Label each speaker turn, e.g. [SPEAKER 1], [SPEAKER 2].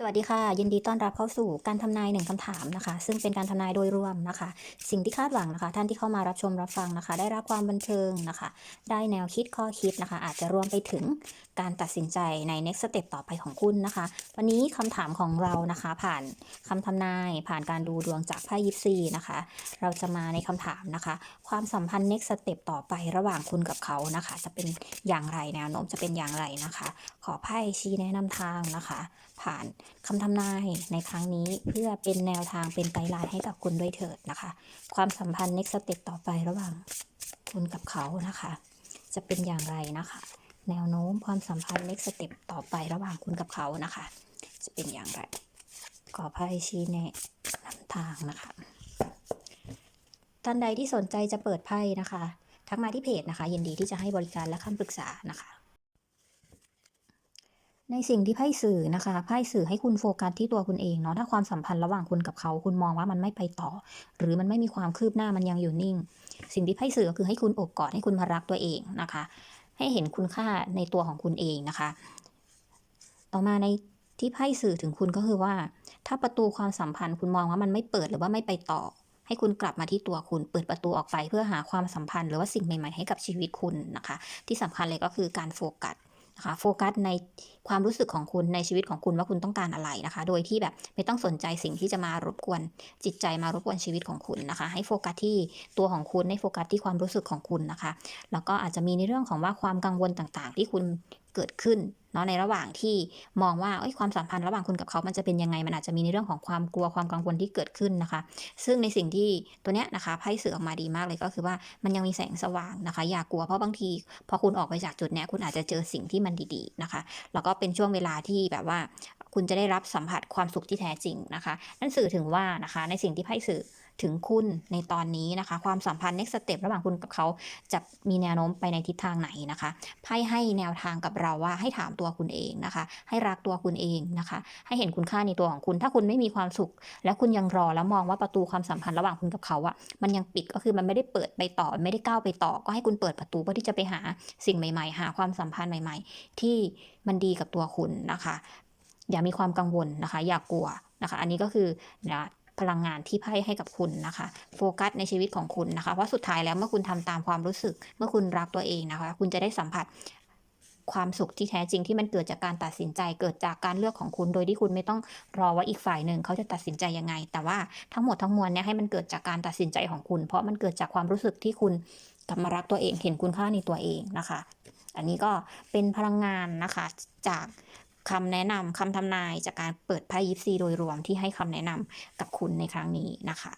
[SPEAKER 1] สวัสดีค่ะ ยินดีต้อนรับเข้าสู่การทำนายหนึ่งคำถามนะคะ ซึ่งเป็นการทำนายโดยรวมนะคะ สิ่งที่คาดหวังนะคะ ท่านที่เข้ามารับชมรับฟังนะคะ ได้รับความบันเทิงนะคะ ได้แนวคิดข้อคิดนะคะ อาจจะรวมไปถึงการตัดสินใจใน next step ต่อไปของคุณนะคะ วันนี้คำถามของเรานะคะ ผ่านคำทำนายผ่านการดูดวงจากไพ่ยิปซีนะคะ เราจะมาในคำถามนะคะ ความสัมพันธ์ next step ต่อไประหว่างคุณกับเขานะคะ จะเป็นอย่างไรแนวโน้มจะเป็นอย่างไรนะคะ ขอไพ่ชี้แนะนำทางนะคะ ผ่านคำทำนายในครั้งนี้เพื่อเป็นแนวทางเป็นไกด์ไลน์ให้กับคุณด้วยเถิดนะคะ ความสัมพันธ์ next step ต่อไประหว่างคุณกับเขานะคะ จะเป็นอย่างไรนะคะ แนวโน้มความสัมพันธ์ next step ต่อไประหว่างคุณกับเขานะคะ จะเป็นอย่างไรขอไพ่ชี้แนะนำทางนะคะท่านใดที่สนใจจะเปิดไพ่นะคะ ทักมาที่เพจนะคะยินดีที่จะให้บริการและคำปรึกษานะคะ ในสิ่งที่ไพ่สื่อนะคะไพ่สื่อให้คุณโฟกัสที่ตัวคุณเองเนาะถ้าความสัมพันธ์ระหว่างคุณกับเขาคุณมองว่ามันไม่ไปต่อ หรือมันไม่มีความคืบหน้ามันยังอยู่นิ่ง สิ่งที่ไพ่สื่อก็คือให้คุณอบกอดให้คุณมารักตัวเองนะคะ ให้เห็นคุณค่าในตัวของคุณเองนะคะ ต่อมาในที่ไพ่สื่อถึงคุณก็คือว่า ถ้าประตูความสัมพันธ์คุณมองว่ามันไม่เปิดหรือว่าไม่ไปต่อ ให้คุณกลับมาที่ตัวคุณเปิดประตูออกไปเพื่อหาความสัมพันธ์ หรือว่าสิ่งใหม่ๆให้กับชีวิตคุณนะคะ ที่สำคัญเลยก็คือการโฟกัส นะคะโฟกัสในความรู้สึกของคุณในชีวิตของคุณว่าคุณต้องการอะไรนะคะ โดยที่แบบไม่ต้องสนใจสิ่งที่จะมารบกวนจิตใจมารบกวนชีวิตของคุณนะคะ ให้โฟกัสที่ตัวของคุณให้โฟกัสที่ความรู้สึกของคุณนะคะ แล้วก็อาจจะมีในเรื่องของว่าความกังวลต่างๆ ที่คุณ เกิดขึ้นเนาะในระหว่างที่มองว่าเอ้ยความสัมพันธ์ระหว่างคุณกับเขามันจะเป็นยังไง มันอาจจะมีในเรื่องของความกลัวความกังวลที่เกิดขึ้นนะคะ ซึ่งในสิ่งที่ตัวเนี้ยนะคะไพ่สื่อออกมาดีมากเลยก็คือว่ามันยังมีแสงสว่างนะคะ อย่ากกลัวเพราะบางทีพอคุณออกไปจากจุดเนี้ยคุณอาจจะเจอสิ่งที่มันดีๆนะคะ แล้วก็เป็นช่วงเวลาที่แบบว่า คุณจะได้รับสัมผัสความสุขที่แท้จริงนะคะ นั่นสื่อถึงว่านะคะในสิ่งที่ไพ่สื่อ ถึงคุณในตอนนี้นะคะ ความสัมพันธ์ next step ระหว่างคุณกับเขาจะมีแนวโน้มไปในทิศทางไหนนะคะไพ่ให้แนวทางกับเราว่าให้ถามตัวคุณเองนะคะ ให้รักตัวคุณเองนะคะ ให้เห็นคุณค่าในตัวของคุณ ถ้าคุณไม่มีความสุข แล้วคุณยังรอแล้วมองว่าประตูความสัมพันธ์ระหว่างคุณกับเขาอะมันยังปิดก็คือมันไม่ได้เปิดไปต่อ ไม่ได้ก้าวไปต่อ ก็ให้คุณเปิดประตูเพื่อที่จะไปหาสิ่งใหม่ ๆ หาความสัมพันธ์ใหม่ ๆ ที่มันดีกับตัวคุณนะคะ อย่ามีความกังวลนะคะ อย่ากกลัวนะคะ อันนี้ก็คือนะ พลังงานที่ไพ่ให้กับคุณนะคะ โฟกัสในชีวิตของคุณนะคะ เพราะสุดท้ายแล้วเมื่อคุณทำตามความรู้สึก เมื่อคุณรักตัวเองนะคะ คุณจะได้สัมผัสความสุขที่แท้จริงที่มันเกิดจากการตัดสินใจเกิดจากการเลือกของคุณ โดยที่คุณไม่ต้องรอว่าอีกฝ่ายหนึ่งเขาจะตัดสินใจยังไง แต่ว่าทั้งหมดทั้งมวลเนี่ยให้มันเกิดจากการตัดสินใจของคุณ เพราะมันเกิดจากความรู้สึกที่คุณกลับมารักตัวเองเห็นคุณค่าในตัวเองนะคะ อันนี้ก็เป็นพลังงานนะคะจาก คำแนะนำคำทำนายจากการเปิดไพ่ยิปซีโดยรวมที่ให้คำแนะนำกับคุณในครั้งนี้นะคะ